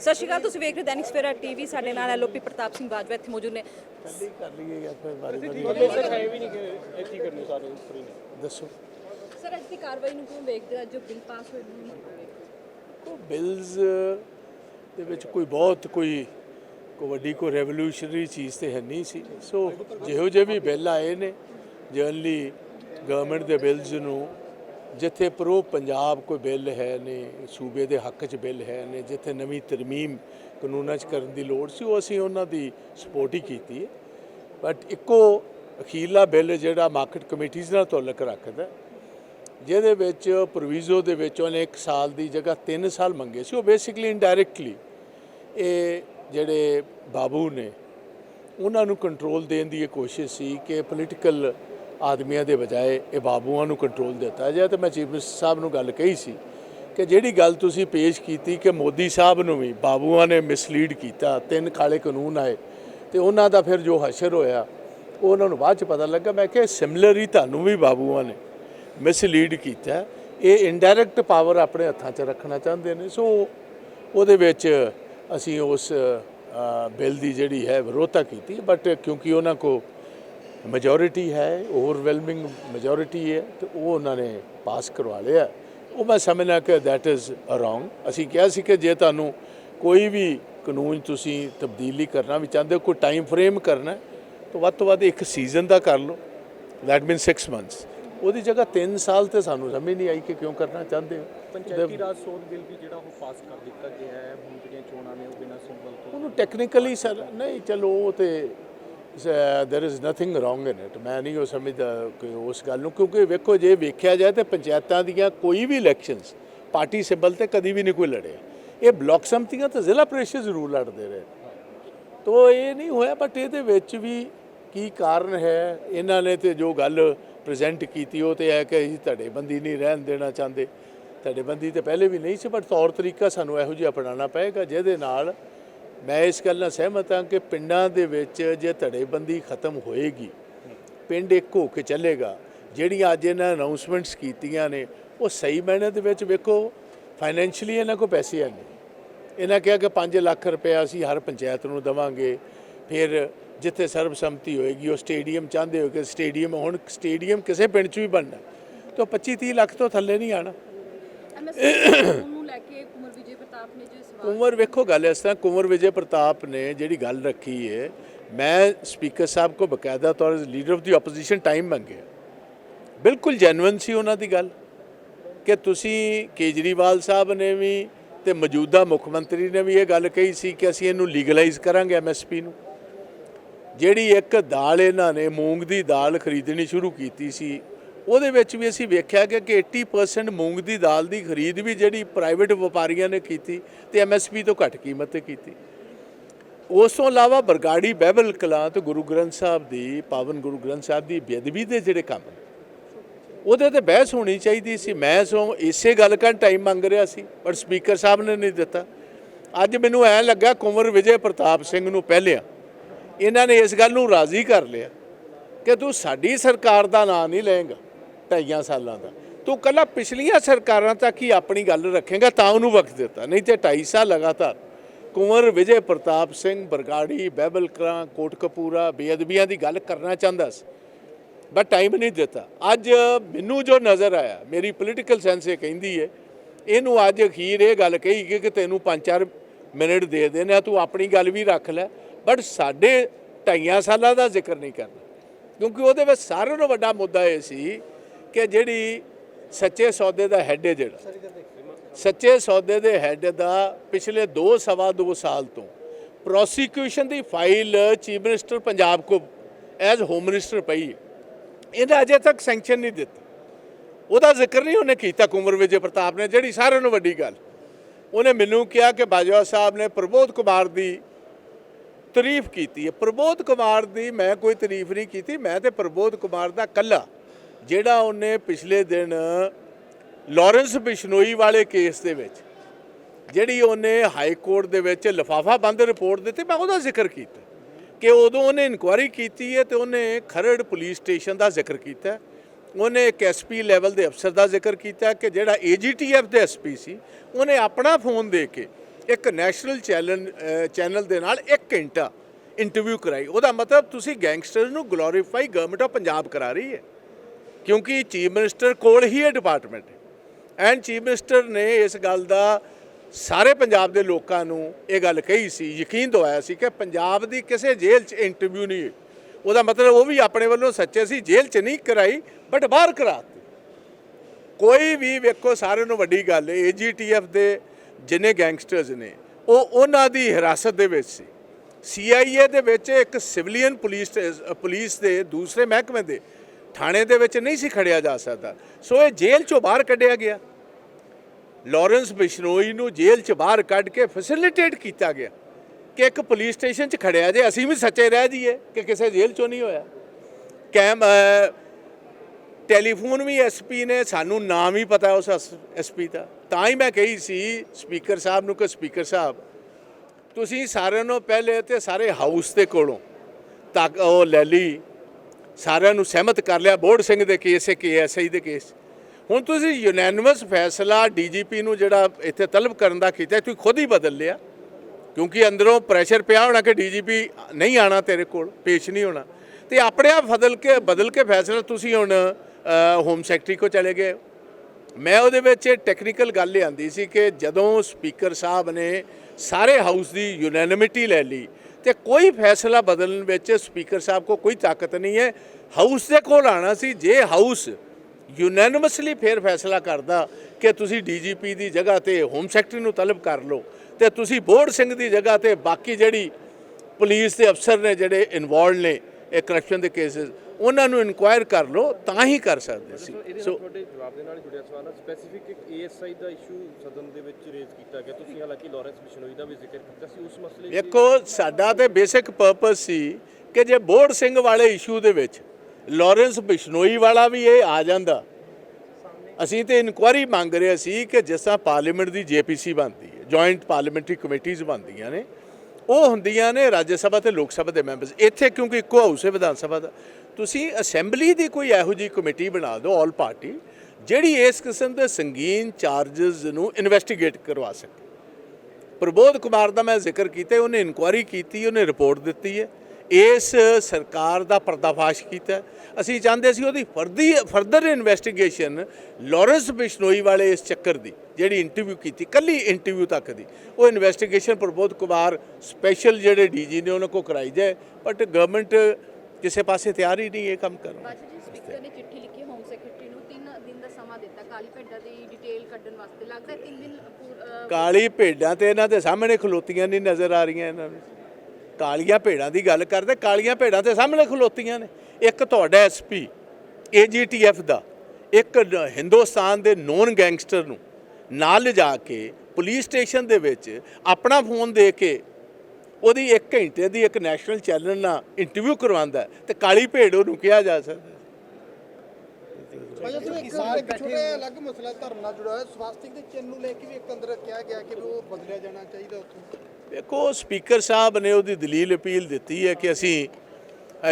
ਸਤਿ ਸ਼੍ਰੀ ਅਕਾਲ ਤੁਸੀਂ ਵੇਖ ਰਹੇ ਦੈਨਿਕ ਸਵੇਰਾ ਟੀਵੀ ਸਾਡੇ ਨਾਲ ਐਲਓਪੀ ਪ੍ਰਤਾਪ ਸਿੰਘ ਬਾਜਵਾ ਇੱਥੇ ਮੌਜੂਦ ਨੇ। ਕਰ ਲਈਏ ਜਾਂ ਫਿਰ ਵਾਰੀ ਵਾਰੀ ਸਰ ਹੈ? ਵੀ ਨਹੀਂ ਕਿ ਇੱਥੇ ਹੀ ਕਰਨੀ ਸਾਰੇ ਉੱਪਰ ਹੀ ਨੇ ਦੱਸੋ। ਸਰ ਅੱਜ ਦੀ ਕਾਰਵਾਈ ਨੂੰ ਕਿਵੇਂ ਵੇਖਦੇ ਹੋ? ਜੋ ਬਿੱਲ ਪਾਸ ਹੋਏ ਨੇ ਉਹ ਬਿਲਸ ਦੇ ਵਿੱਚ ਕੋਈ ਬਹੁਤ ਕੋਈ ਵੱਡੀ ਕੋਈ ਰੈਵੋਲੂਸ਼ਨਰੀ ਚੀਜ਼ ਤੇ ਹੈ ਨਹੀਂ ਸੀ। ਸੋ ਜਿਹੋ ਜਿਹੇ ਵੀ ਬਿੱਲ ਆਏ ਨੇ ਜਨਰਲੀ ਗਵਰਨਮੈਂਟ ਦੇ ਬਿਲਸ ਨੂੰ ਜਿੱਥੇ ਪ੍ਰੋ ਪੰਜਾਬ ਕੋਈ ਬਿੱਲ ਹੈ ਨੇ ਸੂਬੇ ਦੇ ਹੱਕ 'ਚ ਬਿੱਲ ਹੈ ਨੇ ਜਿੱਥੇ ਨਵੀਂ ਤਰਮੀਮ ਕਾਨੂੰਨਾਂ 'ਚ ਕਰਨ ਦੀ ਲੋੜ ਸੀ, ਉਹ ਅਸੀਂ ਉਹਨਾਂ ਦੀ ਸਪੋਰਟ ਹੀ ਕੀਤੀ ਹੈ। ਬਟ ਇੱਕੋ ਅਖੀਰਲਾ ਬਿੱਲ ਜਿਹੜਾ ਮਾਰਕੀਟ ਕਮੇਟੀਜ਼ ਨਾਲ ਤਾਲੁਕ ਰੱਖਦਾ, ਜਿਹਦੇ ਵਿੱਚ ਪ੍ਰੋਵੀਜ਼ੋ ਦੇ ਵਿੱਚ ਉਹਨੇ 1 ਸਾਲ ਦੀ ਜਗ੍ਹਾ 3 ਸਾਲ ਮੰਗੇ ਸੀ, ਉਹ ਬੇਸਿਕਲੀ ਇਨਡਾਇਰੈਕਟਲੀ ਇਹ ਜਿਹੜੇ ਬਾਬੂ ਨੇ, ਉਹਨਾਂ ਨੂੰ ਕੰਟਰੋਲ ਦੇਣ ਦੀ ਇਹ ਕੋਸ਼ਿਸ਼ ਸੀ ਕਿ ਪੋਲੀਟੀਕਲ ਆਦਮੀਆਂ ਦੇ ਬਜਾਏ ਇਹ ਬਾਬੂਆਂ ਨੂੰ ਕੰਟਰੋਲ ਦਿੱਤਾ ਜਾਏ, ਤੇ ਮੈਂ ਚੀਫ ਮਿਨਿਸਟਰ ਸਾਹਿਬ ਨੂੰ ਗੱਲ ਕਹੀ ਸੀ ਕਿ ਜਿਹੜੀ ਗੱਲ ਤੁਸੀਂ ਪੇਸ਼ ਕੀਤੀ ਕਿ ਮੋਦੀ ਸਾਹਿਬ ਨੂੰ ਵੀ ਬਾਬੂਆਂ ਨੇ ਮਿਸਲੀਡ ਕੀਤਾ, ਤਿੰਨ ਕਾਲੇ ਕਾਨੂੰਨ ਆਏ, ਤੇ ਉਹਨਾਂ ਦਾ ਫਿਰ ਜੋ ਹਸ਼ਰ ਹੋਇਆ ਉਹ ਉਹਨਾਂ ਨੂੰ ਬਾਅਦ ਚ ਪਤਾ ਲੱਗਾ, ਮੈਂ ਕਿਹਾ ਸਿਮਿਲਰ ਹੀ ਤੁਹਾਨੂੰ ਵੀ ਬਾਬੂਆਂ ਨੇ ਮਿਸਲੀਡ ਕੀਤਾ। ਇਹ ਇਨਡਾਇਰੈਕਟ ਪਾਵਰ ਆਪਣੇ ਹੱਥਾਂ 'ਚ ਰੱਖਣਾ ਚਾਹੁੰਦੇ ਨੇ, ਸੋ ਉਹਦੇ ਵਿੱਚ ਅਸੀਂ ਉਸ ਬਿੱਲ ਦੀ ਜਿਹੜੀ ਹੈ ਵਿਰੋਧਤਾ ਕੀਤੀ ਬਟ ਕਿਉਂਕਿ ਉਹਨਾਂ ਕੋ ਮੈਜੋਰਿਟੀ ਹੈ ਓਵਰਵੈਲਮਿੰਗ ਮੈਜੋਰਿਟੀ ਹੈ ਤੇ ਉਹ ਉਹਨਾਂ ਨੇ ਪਾਸ ਕਰਵਾ ਲਿਆ। ਉਹ ਮੈਂ ਸਮਝਦਾ ਕਿ ਦੈਟ ਇਜ਼ ਰੋਂਗ ਅਸੀਂ ਕਿਹਾ ਸੀ ਕਿ ਜੇ ਤੁਹਾਨੂੰ ਕੋਈ ਵੀ ਕਾਨੂੰਨ ਤੁਸੀਂ ਤਬਦੀਲੀ ਕਰਨਾ ਵੀ ਚਾਹੁੰਦੇ ਹੋ ਕੋਈ ਟਾਈਮ ਫਰੇਮ ਕਰਨਾ ਤਾਂ ਵੱਧ ਤੋਂ ਵੱਧ ਇੱਕ ਸੀਜ਼ਨ ਦਾ ਕਰ ਲਓ। ਦੈਟ ਮੀਨ 6 ਮੰਥਸ ਉਹਦੀ ਜਗ੍ਹਾ 3 ਸਾਲ ਤੇ ਸਾਨੂੰ ਸਮਝ ਨਹੀਂ ਆਈ ਕਿ ਕਿਉਂ ਕਰਨਾ ਚਾਹੁੰਦੇ ਹੋ। ਪੰਚਾਇਤੀ ਰਾਜ ਸੋਧ ਬਿੱਲ ਵੀ ਜਿਹੜਾ ਉਹ ਪਾਸ ਕਰ ਦਿੱਤਾ ਗਿਆ ਹੈ ਹੁਣ ਜਿਹੜੀਆਂ ਚੋਣਾਂ ਨੇ ਉਹ ਬਿਨਾਂ ਸਿੰਬਲ ਤੋਂ। ਉਹਨੂੰ ਟੈਕਨੀਕਲੀ ਸਰ ਨਹੀਂ ਚਲੋ ਉਹ ਤੇ there is nothing wrong in it ਮੈਂ ਨਹੀਂ ਉਹ ਸਮਝਦਾ ਕਿ ਉਸ ਗੱਲ ਨੂੰ ਕਿਉਂਕਿ ਵੇਖੋ ਜੇ ਵੇਖਿਆ ਜਾਏ ਤੇ ਪੰਚਾਇਤਾਂ ਦੀਆਂ ਕੋਈ ਵੀ ਇਲੈਕਸ਼ਨਸ ਪਾਰਟੀ ਸਿੰਬਲ ਤੇ ਕਦੀ ਵੀ ਨਹੀਂ ਕੋਈ ਲੜਿਆ ਇਹ ਬਲਾਕ ਸੰਮਤੀਆਂ ਤੇ ਜ਼ਿਲ੍ਹਾ ਪ੍ਰੀਸ਼ਦ ਜ਼ਰੂਰ ਲੜਦੇ ਰਹੇ ਤੋ ਇਹ ਨਹੀਂ ਹੋਇਆ ਬਟ ਇਹਦੇ ਵਿੱਚ ਵੀ ਕੀ ਕਾਰਨ ਹੈ ਇਹਨਾਂ ਨੇ ਤੇ ਜੋ ਗੱਲ ਪ੍ਰੈਜ਼ੈਂਟ ਕੀਤੀ ਉਹ ਤੇ ਹੈ ਕਿ ਅਸੀਂ ਧੜੇਬੰਦੀ ਨਹੀਂ ਰਹਿਣ ਦੇਣਾ ਚਾਹੁੰਦੇ ਧੜੇਬੰਦੀ ਤੇ ਪਹਿਲੇ ਵੀ ਨਹੀਂ ਸੀ ਬਟ ਤੌਰ ਤਰੀਕਾ ਸਾਨੂੰ ਇਹੋ ਜਿਹਾ ਅਪਣਾਉਣਾ ਪਏਗਾ ਜਿਹਦੇ ਨਾਲ ਮੈਂ ਇਸ ਗੱਲ ਨਾਲ ਸਹਿਮਤ ਹਾਂ ਕਿ ਪਿੰਡਾਂ ਦੇ ਵਿੱਚ ਜੇ ਧੜੇਬੰਦੀ ਖਤਮ ਹੋਏਗੀ, ਪਿੰਡ ਇੱਕ ਹੋ ਕੇ ਚੱਲੇਗਾ। ਜਿਹੜੀਆਂ ਅੱਜ ਇਹਨਾਂ ਅਨਾਉਂਸਮੈਂਟਸ ਕੀਤੀਆਂ ਨੇ, ਉਹ ਸਹੀ ਮਾਇਨੇ ਦੇ ਵਿੱਚ ਵੇਖੋ ਫਾਈਨੈਂਸ਼ੀਅਲੀ ਇਹਨਾਂ ਕੋਲ ਪੈਸੇ ਨਹੀਂ। ਇਹਨਾਂ ਕਿਹਾ ਕਿ 5 ਲੱਖ ਰੁਪਏ ਅਸੀਂ ਹਰ ਪੰਚਾਇਤ ਨੂੰ ਦੇਵਾਂਗੇ। ਫਿਰ ਜਿੱਥੇ ਸਰਬਸੰਮਤੀ ਹੋਏਗੀ, ਉਹ ਸਟੇਡੀਅਮ ਚਾਹੁੰਦੇ ਹੋ ਕਿ ਸਟੇਡੀਅਮ ਹੁਣ ਸਟੇਡੀਅਮ ਕਿਸੇ ਪਿੰਡ 'ਚ ਵੀ ਬਣਨਾ। ਤਾਂ 25 30 ਲੱਖ ਤੋਂ ਥੱਲੇ ਨਹੀਂ ਆਣਾ ਨੂੰ ਲੈ ਕੇ ਕੁਮਰ ਵਿਜੇ ਪ੍ਰਤਾਪ ਨੇ ਜੋ ਕੁੰਵਰ ਵੇਖੋ ਗੱਲ ਇਸ ਤਰ੍ਹਾਂ ਕੁੰਵਰ ਵਿਜੇ ਪ੍ਰਤਾਪ ਨੇ ਜਿਹੜੀ ਗੱਲ ਰੱਖੀ ਹੈ ਮੈਂ ਸਪੀਕਰ ਸਾਹਿਬ ਕੋ ਬਕਾਇਦਾ ਤੌਰ ਤੇ leader of the opposition time ਮੰਗਿਆ ਬਿਲਕੁਲ ਜੈਨੂਇਨ ਸੀ ਉਹਨਾਂ ਦੀ ਗੱਲ ਕਿ ਤੁਸੀਂ ਕੇਜਰੀਵਾਲ ਸਾਹਿਬ ਨੇ ਵੀ ਤੇ ਮੌਜੂਦਾ ਮੁੱਖ ਮੰਤਰੀ ਨੇ ਵੀ ਇਹ ਗੱਲ ਕਹੀ ਸੀ ਕਿ ਅਸੀਂ ਇਹਨੂੰ ਲੀਗਲਾਈਜ਼ ਕਰਾਂਗੇ ਐਮਐਸਪੀ ਨੂੰ। ਜਿਹੜੀ ਇੱਕ ਦਾਲ ਇਹਨਾਂ ਨੇ, ਮੂੰਗ ਦੀ ਦਾਲ ਖਰੀਦਣੀ ਸ਼ੁਰੂ ਕੀਤੀ ਸੀ ਉਹਦੇ ਵਿੱਚ ਵੀ ਅਸੀਂ ਵੇਖਿਆ ਕਿ ਕਿ 80% ਮੂੰਗ ਦੀ ਦਾਲ ਦੀ ਖਰੀਦ ਵੀ ਜਿਹੜੀ ਪ੍ਰਾਈਵੇਟ ਵਪਾਰੀਆਂ ਨੇ ਕੀਤੀ ਤੇ ਐਮਐਸਪੀ ਤੋਂ ਘੱਟ ਕੀਮਤ ਤੇ ਕੀਤੀ। ਉਸ ਤੋਂ ਇਲਾਵਾ ਬਰਗਾੜੀ ਬਹਿਬਲ ਕਲਾਂ ਤੇ ਗੁਰੂ ਗ੍ਰੰਥ ਸਾਹਿਬ ਦੀ, ਪਾਵਨ ਗੁਰੂ ਗ੍ਰੰਥ ਸਾਹਿਬ ਦੀ ਬੇਅਦਬੀ ਦੇ ਜਿਹੜੇ ਕੰਮ ਉਹਦੇ ਤੇ ਬਹਿਸ ਹੋਣੀ ਚਾਹੀਦੀ ਸੀ। ਮੈਂ ਸੋ ਇਸੇ ਗੱਲ ਕਰਨ ਟਾਈਮ ਮੰਗ ਰਿਹਾ ਸੀ, ਪਰ ਸਪੀਕਰ ਸਾਹਿਬ ਨੇ ਨਹੀਂ ਦਿੱਤਾ। ਅੱਜ ਮੈਨੂੰ ਐ ਲੱਗਾ ਕੁੰਵਰ ਵਿਜੇ ਪ੍ਰਤਾਪ ਸਿੰਘ ਨੂੰ ਪਹਿਲਿਆ ਇਹਨਾਂ ਨੇ ਇਸ ਗੱਲ ਨੂੰ ਰਾਜ਼ੀ ਕਰ ਲਿਆ ਕਿ ਤੂੰ ਸਾਡੀ ਸਰਕਾਰ ਦਾ ਨਾਂ ਨਹੀਂ ਲਏਗਾ। ਢਾਈਆਂ ਸਾਲਾਂ ਦਾ। ਤੂੰ ਕੱਲਾ ਪਿਛਲੀਆਂ ਸਰਕਾਰਾਂ ਤੱਕ ਹੀ ਆਪਣੀ ਗੱਲ ਰੱਖੇਗਾ, ਤਾਂ ਉਹਨੂੰ ਵਕਤ ਦਿੱਤਾ। ਨਹੀਂ ਤੇ 2.5 ਸਾਲ ਲਗਾਤਾਰ ਕੁੰਵਰ, ਵਿਜੇ ਪ੍ਰਤਾਪ ਸਿੰਘ, ਬਰਗਾੜੀ, ਬਹਿਬਲ ਕਲਾਂ ਕੋਟਕਪੂਰਾ ਬੇਅਦਬੀਆਂ ਦੀ ਗੱਲ ਕਰਨਾ ਚਾਹੁੰਦਾ ਸੀ ਬਟ ਟਾਈਮ ਨਹੀਂ ਦਿੱਤਾ। ਅੱਜ ਮੈਨੂੰ ਜੋ ਨਜ਼ਰ ਆਇਆ, ਮੇਰੀ ਪੋਲੀਟੀਕਲ ਸੈਂਸ ਇਹ ਕਹਿੰਦੀ ਹੈ ਇਹਨੂੰ ਅੱਜ ਅਖੀਰ ਇਹ ਗੱਲ ਕਹੀ ਕਿ ਕਿ ਤੈਨੂੰ 5-4 ਮਿੰਟ ਦੇ ਦੇਣੇ ਆ ਤੂੰ ਆਪਣੀ ਗੱਲ ਵੀ ਰੱਖ ਲੈ, ਬਟ ਸਾਡੇ ਢਾਈਆਂ ਸਾਲਾਂ ਦਾ ਜ਼ਿਕਰ ਨਹੀਂ ਕਰਨਾ। ਕਿਉਂਕਿ ਉਹਦੇ ਵਿੱਚ ਸਾਰਿਆਂ ਨਾਲੋਂ ਵੱਡਾ ਮੁੱਦਾ ਇਹ ਸੀ ਕਿ ਜਿਹੜੀ ਸੱਚੇ ਸੌਦੇ ਦਾ ਹੈੱਡ ਹੈ ਜਿਹੜਾ। ਸੱਚੇ ਸੌਦੇ ਦੇ ਹੈੱਡ ਦਾ ਪਿਛਲੇ 2 ਸਵਾ 2 ਸਾਲ ਤੋਂ ਪ੍ਰੋਸੀਕਿਊਸ਼ਨ ਦੀ ਫਾਈਲ ਚੀਫ ਮਿਨਿਸਟਰ ਪੰਜਾਬ ਕੋ ਐਜ਼ ਹੋਮ ਮਿਨਿਸਟਰ ਪਈ ਹੈ। ਇਹਦਾ ਅਜੇ ਤੱਕ ਸੈਂਕਸ਼ਨ ਨਹੀਂ ਦਿੱਤਾ। ਉਹਦਾ ਜ਼ਿਕਰ ਨਹੀਂ ਉਹਨੇ ਕੀਤਾ ਕੁੰਵਰ ਵਿਜੇ ਪ੍ਰਤਾਪ ਨੇ, ਜਿਹੜੀ ਸਾਰਿਆਂ ਨੂੰ ਵੱਡੀ ਗੱਲ। ਉਹਨੇ ਮੈਨੂੰ ਕਿਹਾ ਕਿ ਬਾਜਵਾ ਸਾਹਿਬ ਨੇ ਪ੍ਰਬੋਧ ਕੁਮਾਰ ਦੀ ਤਾਰੀਫ ਕੀਤੀ ਹੈ। ਪ੍ਰਬੋਧ ਕੁਮਾਰ ਦੀ ਮੈਂ ਕੋਈ ਤਾਰੀਫ ਨਹੀਂ ਕੀਤੀ, ਮੈਂ ਤੇ ਪ੍ਰਬੋਧ ਕੁਮਾਰ ਦਾ ਕੱਲਾ ਜਿਹੜਾ ਉਹਨੇ ਪਿਛਲੇ ਦਿਨ ਲਾਰੈਂਸ ਬਿਸ਼ਨੋਈ ਵਾਲੇ ਕੇਸ ਦੇ ਵਿੱਚ, ਜਿਹੜੀ ਉਹਨੇ ਹਾਈ ਕੋਰਟ ਦੇ ਵਿੱਚ ਲਫਾਫਾ ਬੰਦ ਰਿਪੋਰਟ ਦਿੱਤੀ, ਮੈਂ ਉਹਦਾ ਜ਼ਿਕਰ ਕੀਤਾ। ਕਿ ਉਦੋਂ ਉਹਨੇ ਇਨਕੁਆਇਰੀ ਕੀਤੀ ਹੈ ਤੇ ਉਹਨੇ ਖਰੜ ਪੁਲਿਸ ਸਟੇਸ਼ਨ ਦਾ ਜ਼ਿਕਰ ਕੀਤਾ। ਉਹਨੇ ਇੱਕ ਐਸਪੀ ਲੈਵਲ ਦੇ ਅਫਸਰ ਦਾ ਜ਼ਿਕਰ ਕੀਤਾ ਕਿ ਜਿਹੜਾ ਏਜੀਟੀਐਫ ਦੇ ਐਸਪੀ ਸੀ, ਉਹਨੇ ਆਪਣਾ ਫੋਨ ਦੇ ਕੇ ਇੱਕ ਨੈਸ਼ਨਲ ਚੈਨਲ ਚੈਨਲ ਦੇ ਨਾਲ 1 ਘੰਟਾ ਇੰਟਰਵਿਊ ਕਰਾਈ। ਉਹਦਾ ਮਤਲਬ ਤੁਸੀਂ ਗੈਂਗਸਟਰ ਨੂੰ ਗਲੋਰੀਫਾਈ ਗਵਰਨਮੈਂਟ ਆਫ ਪੰਜਾਬ ਕਰਾ ਰਹੀ ਹੈ। ਕਿਉਂਕਿ ਚੀਫ ਮਿਨਿਸਟਰ ਕੋਲ ਹੀ ਇਹ ਡਿਪਾਰਟਮੈਂਟ ਹੈ। ਐਂਡ ਚੀਫ ਮਿਨਿਸਟਰ ਨੇ ਇਸ ਗੱਲ ਦਾ ਸਾਰੇ ਪੰਜਾਬ ਦੇ ਲੋਕਾਂ ਨੂੰ ਇਹ ਗੱਲ ਕਹੀ ਸੀ, ਯਕੀਨ ਦਵਾਇਆ ਸੀ ਕਿ ਪੰਜਾਬ ਦੀ ਕਿਸੇ ਜੇਲ੍ਹ 'ਚ ਇੰਟਰਵਿਊ ਨਹੀਂ ਹੋਈ। ਉਹਦਾ ਮਤਲਬ ਉਹ ਵੀ ਆਪਣੇ ਵੱਲੋਂ ਸੱਚੇ ਸੀ, ਜੇਲ੍ਹ 'ਚ ਨਹੀਂ ਕਰਾਈ ਬਟ ਬਾਹਰ ਕਰਾਤੀ। ਕੋਈ ਵੀ ਵੇਖੋ ਸਾਰਿਆਂ ਨੂੰ ਵੱਡੀ ਗੱਲ ਹੈ ਏਜੀਟੀਐਫ ਦੇ ਜਿੰਨੇ ਗੈਂਗਸਟਰਸ ਨੇ, ਉਹ ਉਹਨਾਂ ਦੀ ਹਿਰਾਸਤ ਦੇ ਵਿੱਚ ਸੀ। ਸੀਆਈਏ ਦੇ ਵਿੱਚ ਇੱਕ ਸਿਵਲੀਅਨ ਪੁਲਿਸ ਪੁਲਿਸ ਦੇ ਦੂਸਰੇ ਮਹਿਕਮੇ ਦੇ ਥਾਣੇ ਦੇ ਵਿੱਚ ਨਹੀਂ ਸੀ ਖੜਿਆ ਜਾ ਸਕਦਾ। ਸੋ ਇਹ ਜੇਲ੍ਹ ਚੋਂ ਬਾਹਰ ਕੱਢਿਆ ਗਿਆ। ਲਾਰੈਂਸ ਬਿਸ਼ਨੋਈ ਨੂੰ ਜੇਲ੍ਹ 'ਚ ਬਾਹਰ ਕੱਢ ਕੇ ਫੈਸਿਲਿਟੇਟ ਕੀਤਾ ਗਿਆ ਕਿ ਇੱਕ ਪੁਲਿਸ ਸਟੇਸ਼ਨ 'ਚ ਖੜਿਆ ਜੇ। ਅਸੀਂ ਵੀ ਸੱਚੇ ਰਹਿ ਜਾਈਏ ਕਿ ਕਿਸੇ ਜੇਲ੍ਹ 'ਚੋਂ ਨਹੀਂ ਹੋਇਆ। ਕੈਮ ਟੈਲੀਫੋਨ ਵੀ ਐਸਪੀ ਨੇ। ਸਾਨੂੰ ਨਾਮ ਹੀ ਪਤਾ ਉਸ ਐਸਪੀ ਦਾ। ਤਾਂ ਹੀ ਮੈਂ ਕਹੀ ਸੀ ਸਪੀਕਰ ਸਾਹਿਬ ਨੂੰ ਕਿ ਸਪੀਕਰ ਸਾਹਿਬ, ਤੁਸੀਂ ਸਾਰਿਆਂ ਨੂੰ ਪਹਿਲੇ ਤੇ ਸਾਰੇ ਹਾਊਸ ਦੇ ਕੋਲੋਂ ਤੱਕ ਉਹ ਲੈ ਲਈ। ਸਾਰਿਆਂ ਨੂੰ ਸਹਿਮਤ ਕਰ ਲਿਆ, ਬੋੜ ਸਿੰਘ ਦੇ ਕੇਸ ਹੈ ਕੇਐਸਆਈ ਦੇ ਕੇਸ। ਹੁਣ ਤੁਸੀਂ ਯੂਨੈਨਿਮਸ ਫੈਸਲਾ ਡੀਜੀਪੀ ਨੂੰ ਜਿਹੜਾ ਇੱਥੇ ਤਲਬ ਕਰਨ ਦਾ ਕੀਤਾ, ਤੁਸੀਂ ਖੁਦ ਹੀ ਬਦਲ ਲਿਆ। ਕਿਉਂਕਿ ਅੰਦਰੋਂ ਪ੍ਰੈਸ਼ਰ ਪਿਆ ਹੋਣਾ ਕਿ ਡੀਜੀਪੀ ਨਹੀਂ ਆਣਾ ਤੇਰੇ ਕੋਲ, ਪੇਸ਼ ਨਹੀਂ ਹੋਣਾ। ਤੇ ਆਪਣੇ ਆਪ ਬਦਲ ਕੇ ਬਦਲ ਕੇ ਫੈਸਲਾ, ਤੁਸੀਂ ਹੁਣ ਹੋਮ ਸੈਕਟਰੀ ਕੋ ਚਲੇ ਗਏ ਮੈਂ ਉਹਦੇ ਵਿੱਚ ਟੈਕਨੀਕਲ ਗੱਲ ਇਹ ਆਂਦੀ ਸੀ ਕਿ ਜਦੋਂ ਸਪੀਕਰ ਸਾਹਿਬ ਨੇ ਸਾਰੇ ਹਾਊਸ ਦੀ ਯੂਨੈਨਿਮਿਟੀ ਲੈ ਲਈ ਤੇ ਕੋਈ ਫੈਸਲਾ ਬਦਲਣ ਵਿੱਚ ਸਪੀਕਰ ਸਾਹਿਬ ਕੋ ਕੋਈ ਤਾਕਤ ਨਹੀਂ ਹੈ। ਹਾਊਸ ਦੇ ਕੋਲ ਆਣਾ ਸੀ, ਜੇ ਹਾਊਸ ਯੂਨੈਨਿਮਸਲੀ ਫੇਰ ਫੈਸਲਾ ਕਰਦਾ ਕਿ ਤੁਸੀਂ ਡੀਜੀਪੀ ਦੀ ਜਗ੍ਹਾ ਤੇ ਹੋਮ ਸੈਕਟਰੀ ਨੂੰ ਤਲਬ ਕਰ ਲਓ ਤੇ ਤੁਸੀਂ ਬੋਰਡ ਸਿੰਘ ਦੀ ਜਗ੍ਹਾ ਤੇ ਬਾਕੀ ਜਿਹੜੀ ਪੁਲਿਸ ਦੇ ਅਫਸਰ ਨੇ ਜਿਹੜੇ ਇਨਵੋਲਡ ਨੇ ਇਹ ਕਰਪਸ਼ਨ ਦੇ ਕੇਸਿਸ ਉਹਨਾਂ ਨੂੰ ਇਨਕੁਆਇਰ ਕਰ ਲਓ ਤਾਂ ਹੀ ਕਰ ਸਕਦੇ ਸੀ। ਸੋ ਤੁਹਾਡੇ ਜਵਾਬ ਦੇ ਨਾਲ ਜੁੜਿਆ ਸਵਾਲ ਹੈ ਸਪੈਸੀਫਿਕ ਇੱਕ ਏਐਸਆਈ ਦਾ ਇਸ਼ੂ ਸਦਨ ਦੇ ਵਿੱਚ ਰੇਜ਼ ਕੀਤਾ ਗਿਆ। ਤੁਸੀਂ ਹਾਲਾਂਕਿ ਲਾਰੈਂਸ ਬਿਸ਼ਨੋਈ ਦਾ ਵੀ ਜ਼ਿਕਰ ਕੀਤਾ ਸੀ ਉਸ ਮਸਲੇ 'ਚ ਵੇਖੋ ਸਾਡਾ ਤੇ ਬੇਸਿਕ ਪਰਪਸ ਸੀ ਕਿ ਜੇ ਬੋਰਡ ਸਿੰਘ ਵਾਲੇ ਇਸ਼ੂ ਦੇ ਵਿੱਚ ਲਾਰੈਂਸ ਬਿਸ਼ਨੋਈ ਵਾਲਾ ਵੀ ਇਹ ਆ ਜਾਂਦਾ। ਅਸੀਂ ਤੇ ਇਨਕੁਆਰੀ ਮੰਗ ਰਹੇ ਸੀ ਕਿ ਜਿਸ ਤਰ੍ਹਾਂ ਪਾਰਲੀਮੈਂਟ ਦੀ ਜੇਪੀਸੀ ਬਣਦੀ ਹੈ ਜੁਆਇੰਟ ਪਾਰਲੀਮੈਂਟਰੀ ਕਮੇਟੀਆਂ ਬਣਦੀਆਂ ਨੇ ਉਹ ਹੁੰਦੀਆਂ ਨੇ ਰਾਜ ਸਭਾ ਤੇ ਲੋਕ ਸਭਾ ਦੇ ਮੈਂਬਰਸ ਇੱਥੇ ਕਿਉਂਕਿ ਇੱਕੋ ਹਾਊਸ ਹੈ ਵਿਧਾਨ ਸਭਾ ਦਾ। ਤੁਸੀਂ ਅਸੈਂਬਲੀ ਦੀ ਕੋਈ ਇਹੋ ਜਿਹੀ ਕਮੇਟੀ ਬਣਾ ਦਿਓ, ਆਲ ਪਾਰਟੀ, ਜਿਹੜੀ ਇਸ ਕਿਸਮ ਦੇ ਸੰਗੀਨ ਚਾਰजेस ਨੂੰ ਇਨਵੈਸਟੀਗੇਟ ਕਰਵਾ ਸਕੇ। ਪ੍ਰਬੋਧ ਕੁਮਾਰ ਦਾ ਮੈਂ ਜ਼ਿਕਰ ਕੀਤਾ, ਉਹਨੇ ਇਨਕੁਆਇਰੀ ਕੀਤੀ, ਉਹਨੇ ਰਿਪੋਰਟ ਦਿੱਤੀ ਹੈ। ਇਸ ਸਰਕਾਰ ਦਾ ਪਰਦਾਫਾਸ਼ ਕੀਤਾ ਅਸੀਂ ਚਾਹੁੰਦੇ ਸੀ ਉਹਦੀ ਫਰਦੀ ਫਰਦਰ ਇਨਵੈਸਟੀਗੇਸ਼ਨ ਲਾਰੈਂਸ ਬਿਸ਼ਨੋਈ ਵਾਲੇ ਇਸ ਚੱਕਰ ਦੀ, ਜਿਹੜੀ ਇੰਟਰਵਿਊ ਕੀਤੀ, ਕੱਲੀ ਇੰਟਰਵਿਊ ਤੱਕ ਦੀ। ਉਹ ਇਨਵੈਸਟੀਗੇਸ਼ਨ ਪ੍ਰਬੋਧ ਕੁਮਾਰ ਸਪੈਸ਼ਲ ਜਿਹੜੇ ਡੀਜੀ ਨੇ, ਉਹਨਾਂ ਕੋ ਕਰਾਈ ਜਾਏ ਬਟ ਗਵਰਨਮੈਂਟ ਕਿਸੇ ਪਾਸੇ ਤਿਆਰ ਹੀ ਨਹੀਂ ਇਹ ਕੰਮ ਕਰਨ ਬਾਜੀ ਜੀ ਸਪੀਕਰ ਨੇ ਚਿੱਠੀ ਲਿਖੀ ਹੋਮ ਸੈਕਟਰੀ ਨੂੰ। 3 ਦਿਨ ਦਾ ਸਮਾਂ ਦਿੱਤਾ। ਕਾਲੀ ਭੇਡਾਂ ਦੀ ਡਿਟੇਲ ਕੱਢਣ ਵਾਸਤੇ ਲੱਗਦਾ 3 ਦਿਨ ਪੂਰ- ਅਹ, ਕਾਲੀ ਭੇਡਾਂ ਤੇ ਇਹਨਾਂ ਦੇ ਸਾਹਮਣੇ ਖਲੋਤੀਆਂ ਨਹੀਂ ਨਜ਼ਰ ਆ ਰਹੀਆਂ ਇਹਨਾਂ ਨੂੰ ਕਾਲੀਆਂ ਭੇਡਾਂ ਦੀ ਗੱਲ ਕਰਦੇ ਕਾਲੀਆਂ ਭੇਡਾਂ ਤੇ ਸਾਹਮਣੇ ਖਲੋਤੀਆਂ ਨੇ। ਇੱਕ ਤੁਹਾਡਾ ਐਸਪੀ ਏਜੀਟੀਐਫ ਦਾ। ਇੱਕ ਹਿੰਦੁਸਤਾਨ ਦੇ ਨੋਨ ਗੈਂਗਸਟਰ ਨੂੰ ਨਾਲ ਲਿਜਾ ਕੇ ਪੁਲਿਸ ਸਟੇਸ਼ਨ ਦੇ ਵਿੱਚ ਆਪਣਾ ਫੋਨ ਦੇ ਕੇ ਉਹਦੀ 1 ਘੰਟੇ ਦੀ ਇੱਕ ਨੈਸ਼ਨਲ ਚੈਨਲ ਨਾਲ ਇੰਟਰਵਿਊ ਕਰਵਾਉਂਦਾ ਤੇ ਕਾਲੀ ਭੇਡ ਉਹਨੂੰ ਕਿਹਾ ਜਾ ਸਕਦਾ ਭਾਈ ਅਸਲ ਇੱਕ ਇੱਕ ਛੋਟਾ ਜਿਹਾ ਅਲੱਗ ਮਸਲਾ ਧਰਮ ਨਾਲ ਜੁੜਿਆ ਹੋਇਆ। ਸਵਾਸਤਿਕ ਦੇ ਚਿੰਨ੍ਹ ਨੂੰ ਲੈ ਕੇ ਵੀ ਇੱਕ ਅੰਦਰ ਕਿਹਾ ਗਿਆ ਕਿ ਵੀ ਉਹ ਬਦਲਿਆ ਜਾਣਾ ਚਾਹੀਦਾ ਉੱਥੋਂ। ਦੇਖੋ ਸਪੀਕਰ ਸਾਹਿਬ ਨੇ ਉਹਦੀ ਦਲੀਲ ਅਪੀਲ ਦਿੱਤੀ ਹੈ ਕਿ ਅਸੀਂ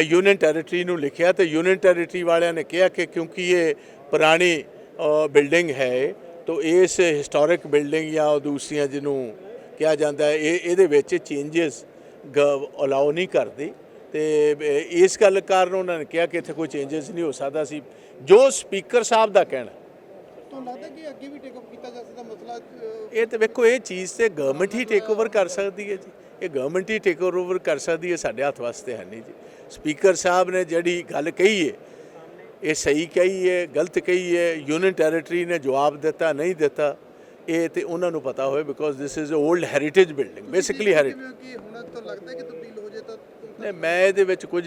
ਯੂਨੀਅਨ ਟੈਰੀਟਰੀ ਨੂੰ ਲਿਖਿਆ ਤੇ ਯੂਨੀਅਨ ਟੈਰੀਟਰੀ ਵਾਲਿਆਂ ਨੇ ਕਿਹਾ ਕਿ ਕਿਉਂਕਿ ਇਹ ਪੁਰਾਣੀ ਬਿਲਡਿੰਗ ਹੈ ਤਾਂ ਇਸ ਹਿਸਟੋਰਿਕ ਬਿਲਡਿੰਗ ਜਾਂ ਉਹ ਦੂਸਰੀਆਂ ਜਿਹਨੂੰ ਕਿਹਾ ਜਾਂਦਾ ਇਹ ਇਹਦੇ ਵਿੱਚ ਚੇਂਜਸ ਅਲਾਉ ਨਹੀਂ ਕਰਦੀ। ਤੇ ਇਸ ਗੱਲ ਕਾਰਨ ਉਹਨਾਂ ਨੇ ਕਿਹਾ ਕਿ ਇੱਥੇ ਕੋਈ ਚੇਂਜਸ ਨਹੀਂ ਹੋ ਸਕਦਾ ਸੀ। ਜੋ ਸਪੀਕਰ ਸਾਹਿਬ ਦਾ ਕਹਿਣਾ। ਤੁਹਾਨੂੰ ਲੱਗਦਾ ਕਿ ਅੱਗੇ ਵੀ ਟੇਕਅਪ ਕੀਤਾ ਜਾ ਸਕਦਾ? ਮਸਲਾ ਇਹ ਤੇ ਵੇਖੋ ਇਹ ਚੀਜ਼ ਤੇ ਗਵਰਨਮੈਂਟ ਹੀ ਟੇਕ ਓਵਰ ਕਰ ਸਕਦੀ ਹੈ ਜੀ। ਇਹ ਗਵਰਨਮੈਂਟ ਹੀ ਟੇਕ ਓਵਰ ਕਰ ਸਕਦੀ ਹੈ ਸਾਡੇ ਹੱਥ ਵਾਸਤੇ ਹੈ ਨਹੀਂ ਜੀ। ਸਪੀਕਰ ਸਾਹਿਬ ਨੇ ਜਿਹੜੀ ਗੱਲ ਕਹੀ ਹੈ ਇਹ ਸਹੀ ਕਹੀ ਹੈ ਗਲਤ ਕਹੀ ਹੈ ਯੂਨੀਅਨ ਟੈਰੀਟਰੀ ਨੇ ਜਵਾਬ ਦਿੱਤਾ ਨਹੀਂ ਦਿੱਤਾ। ਇਹ ਤੇ ਉਹਨਾਂ ਨੂੰ ਪਤਾ ਹੋਵੇ because this is old heritage building basically heritage ਕਿ ਹੁਣ ਤਾਂ ਲੱਗਦਾ ਕਿ ਤਬਦੀਲ ਹੋ ਜੇ ਤਾਂ ਨਹੀਂ ਮੈਂ ਇਹਦੇ ਵਿੱਚ ਕੁਝ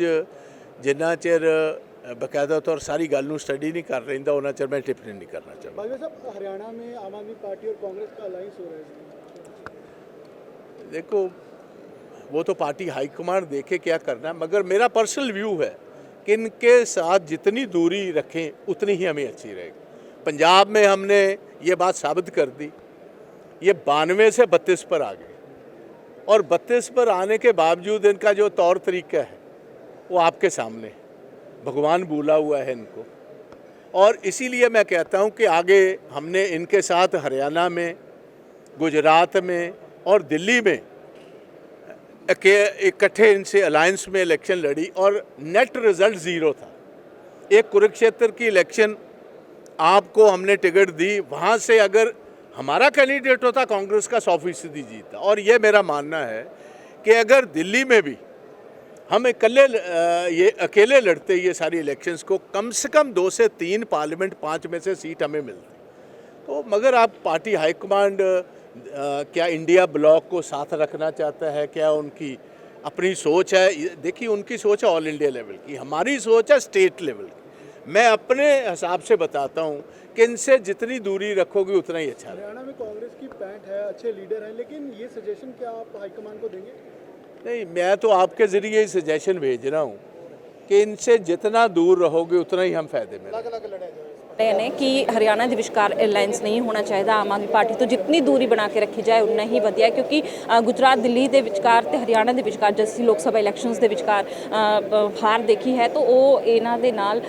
ਜਿੰਨਾ ਚਿਰ ਬਕਾਇਦਾ ਤੌਰ ਸਾਰੀ ਗੱਲ ਨੂੰ ਸਟੱਡੀ ਨਹੀਂ ਕਰ ਲੈਂਦਾ ਉਹਨਾਂ ਚਿਰ ਮੈਂ ਟਿੱਪਣੀ ਨਹੀਂ ਕਰਨਾ ਚਾਹੁੰਦਾ। ਬਾਜਵਾ ਸਾਹਿਬ ਹਰਿਆਣਾ ਮੇਂ ਆਮ ਆਦਮੀ ਪਾर्टी और कांग्रेस का अलायंस हो रहा है देखो वो तो पार्टी हाई कमांड देखे क्या करना है मगर मेरा पर्सनल व्यू है कि इनके साथ जितनी दूरी रखें उतनी ही हमें अच्छी रहेगी पंजाब ये बात साबित कर दी। ये बानवे से बत्तीस पर आ गए। और बत्तीस पर आने के बावजूद इनका जो तौर तरीका है, वो आपके सामने। भगवान भूला हुआ है इनको। और इसीलिए मैं कहता हूँ कि आगे हमने इनके साथ हरियाणा में, गुजरात में और दिल्ली में अके- इकट्ठे इनसे अलायंस में इलेक्शन लड़ी और नेट रिज़ल्ट ज़ीरो था। एक कुरुक्षेत्र की इलेक्शन आपको हमने टिकट दी, वहाँ से अगर हमारा कैंडिडेट होता कांग्रेस का सौ फ़ीसदी जीतता और ये मेरा मानना है कि अगर दिल्ली में भी हम इकल्ले ये अकेले लड़ते ये सारी इलेक्शंस को, कम से कम दो से तीन पार्लियामेंट पाँच में से सीट हमें मिलती। तो मगर आप पार्टी हाईकमांड क्या इंडिया ब्लॉक को साथ रखना चाहता है, क्या उनकी अपनी सोच है? देखिए, उनकी सोच है ऑल इंडिया लेवल की, हमारी सोच है स्टेट लेवल की। मैं अपने हिसाब से बताता हूँ कि इनसे जितनी दूरी रखोगी उतना ही अच्छा हरियाणा में कांग्रेस की पैंट है अच्छे लीडर हैं लेकिन ये सजेशन क्या आप हाईकमान को देंगे? नहीं मैं तो आपके ज़रिए ही सजेशन भेज रहा हूँ कि इनसे जितना दूर रहोगे उतना ही हम फ़ायदे में अलग अलग लड़ाई ਰਹੇ ਨੇ ਕਿ ਹਰਿਆਣਾ ਦੇ ਵਿਚਕਾਰ ਅਲਾਈਅੰਸ ਨਹੀਂ ਹੋਣਾ ਚਾਹੀਦਾ, ਆਮ ਆਦਮੀ ਪਾਰਟੀ ਤੋਂ ਜਿੰਨੀ ਦੂਰੀ ਬਣਾ ਕੇ ਰੱਖੀ ਜਾਏ, ਉਨਾ ਹੀ ਵਧੀਆ ਕਿਉਂਕਿ ਗੁਜਰਾਤ, ਦਿੱਲੀ ਦੇ ਵਿਚਕਾਰ ਤੇ ਹਰਿਆਣਾ ਦੇ ਵਿਚਕਾਰ ਜਿਸੀ ਲੋਕ ਸਭਾ ਇਲੈਕਸ਼ਨਸ ਦੇ ਵਿਚਕਾਰ ਹਾਰ ਦੇਖੀ ਹੈ, ਤਾਂ ਉਹ ਇਹਨਾਂ ਦੇ ਨਾਲ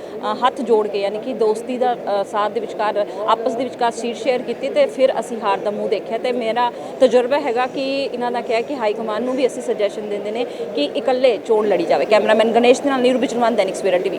ਹੱਥ ਜੋੜ ਕੇ, ਯਾਨੀ ਕਿ ਦੋਸਤੀ ਦਾ ਸਾਥ ਦੇ ਵਿਚਕਾਰ, ਆਪਸ ਦੇ ਵਿਚਕਾਰ ਸੀਟ ਸ਼ੇਅਰ ਕੀਤੀ ਤੇ ਫਿਰ ਅਸੀਂ ਹਾਰ ਦਾ ਮੂੰਹ ਦੇਖਿਆ। ਤੇ ਮੇਰਾ ਤਜਰਬਾ ਹੈਗਾ ਕਿ ਇਹਨਾਂ ਦਾ ਕਿਹਾ ਕਿ ਹਾਈ ਕਮਾਂਡ ਨੂੰ ਵੀ ਅਸੀਂ ਸੁਜੈਸ਼ਨ ਦਿੰਦੇ ਨੇ ਕਿ ਇਕੱਲੇ ਚੋਣ ਲੜੀ ਜਾਵੇ। ਕੈਮਰਾਮੈਨ ਗਣੇਸ਼ ਦੇ ਨਾਲ ਨੀਰੂ ਬਿਚਨਵਾਨ ਦੈਨਿਕ ਸਵੇਰਾ ਟੀਵੀ।